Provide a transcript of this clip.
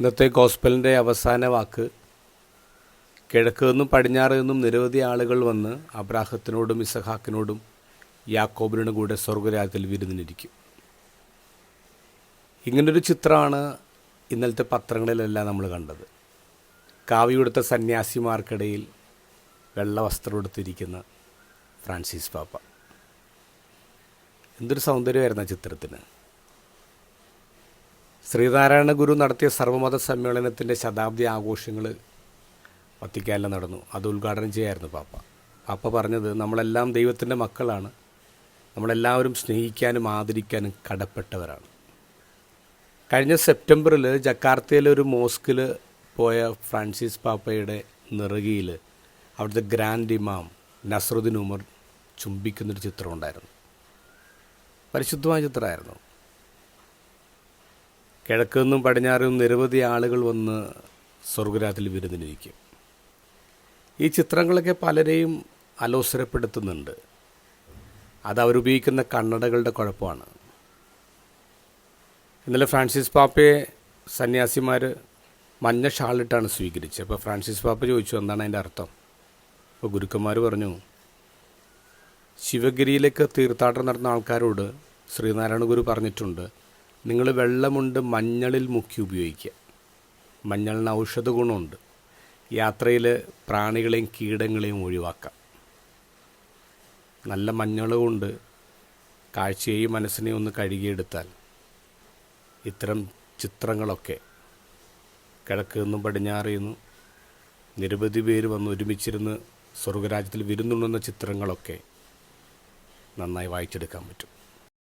ഇന്നത്തെ ഗോസ്പലിന്റെ അവസാന വാക്ക്. കിഴക്ക് നിന്നും പടിഞ്ഞാറ് നിന്നും നിരവധി ആളുകൾ വന്ന് അബ്രാഹത്തിനോടും ഇസഹാക്കിനോടും യാക്കോബിനോടും കൂടെ സ്വർഗരാജ്യത്തിൽ വിരുന്നിനിരിക്കും. ഇങ്ങനൊരു ചിത്രമാണ് ഇന്നലത്തെ പത്രങ്ങളിലെല്ലാം നമ്മൾ കണ്ടത്. കാവിയുടുത്ത സന്യാസിമാർക്കിടയിൽ വെള്ള വസ്ത്രം എടുത്തിരിക്കുന്ന ഫ്രാൻസിസ് പാപ്പ. എന്തൊരു സൗന്ദര്യമായിരുന്നു ആ ചിത്രത്തിന്. ശ്രീനാരായണ ഗുരു നടത്തിയ സർവമത സമ്മേളനത്തിന്റെ ശതാബ്ദി ആഘോഷങ്ങൾ വത്തിക്കാനിൽ നടന്നു. അത് ഉദ്ഘാടനം ചെയ്യായിരുന്നു പാപ്പ. പാപ്പ പറഞ്ഞത് നമ്മളെല്ലാം ദൈവത്തിന്റെ മക്കളാണ്. നമ്മളെല്ലാവരും സ്നേഹിക്കാനും ആദരിക്കാനും കടപ്പെട്ടവരാണ്. കഴിഞ്ഞ സെപ്റ്റംബറിൽ ജക്കാർത്തയിലെ ഒരു മോസ്കിൽ പോയ ഫ്രാൻസിസ് പാപ്പയുടെ നിറകിയിൽ അവിടുത്തെ ഗ്രാൻഡ് ഇമാം നസറുദ്ദീൻ ഉമർ ചുംബിക്കുന്നൊരു ചിത്രം ഉണ്ടായിരുന്നു. പരിശുദ്ധമായ ചിത്രമായിരുന്നു. കിഴക്ക് പടിഞ്ഞാറും നിരവധി ആളുകൾ വന്ന് സ്വർഗരാത്തിൽ വിരുന്നിനിരിക്കും. ഈ ചിത്രങ്ങളൊക്കെ പലരെയും അലോസരപ്പെടുത്തുന്നുണ്ട്. അത് അവരുപയോഗിക്കുന്ന കണ്ണടകളുടെ കുഴപ്പമാണ്. ഇന്നലെ ഫ്രാൻസിസ് പാപ്പയെ സന്യാസിമാർ മഞ്ഞ ഷാളിട്ടാണ് സ്വീകരിച്ചത്. അപ്പോൾ ഫ്രാൻസിസ് പാപ്പ ചോദിച്ചു എന്താണ് അതിന്റെ അർത്ഥം? അപ്പോൾ ഗുരുക്കന്മാർ പറഞ്ഞു ശിവഗിരിയിലേക്ക് തീർത്ഥാടനം നടന്ന ആൾക്കാരോട് ശ്രീനാരായണ ഗുരു പറഞ്ഞിട്ടുണ്ട് നിങ്ങൾ വെള്ളമുണ്ട് മഞ്ഞളിൽ മുക്കി ഉപയോഗിക്കുക. മഞ്ഞളിന് ഔഷധ ഗുണമുണ്ട്. യാത്രയിൽ പ്രാണികളെയും കീടങ്ങളെയും ഒഴിവാക്കാം. നല്ല മഞ്ഞൾ കൊണ്ട് കാഴ്ചയെയും മനസ്സിനെയും ഒന്ന് കഴുകിയെടുത്താൽ ഇത്തരം ചിത്രങ്ങളൊക്കെ കിഴക്ക് നിന്നും പടിഞ്ഞാറ് നിന്നും നിരവധി പേര് വന്ന് ഒരുമിച്ചിരുന്ന് സ്വർഗരാജ്യത്തിൽ വിരുന്നുണ്ടെന്ന ചിത്രങ്ങളൊക്കെ നന്നായി വായിച്ചെടുക്കാൻ പറ്റും.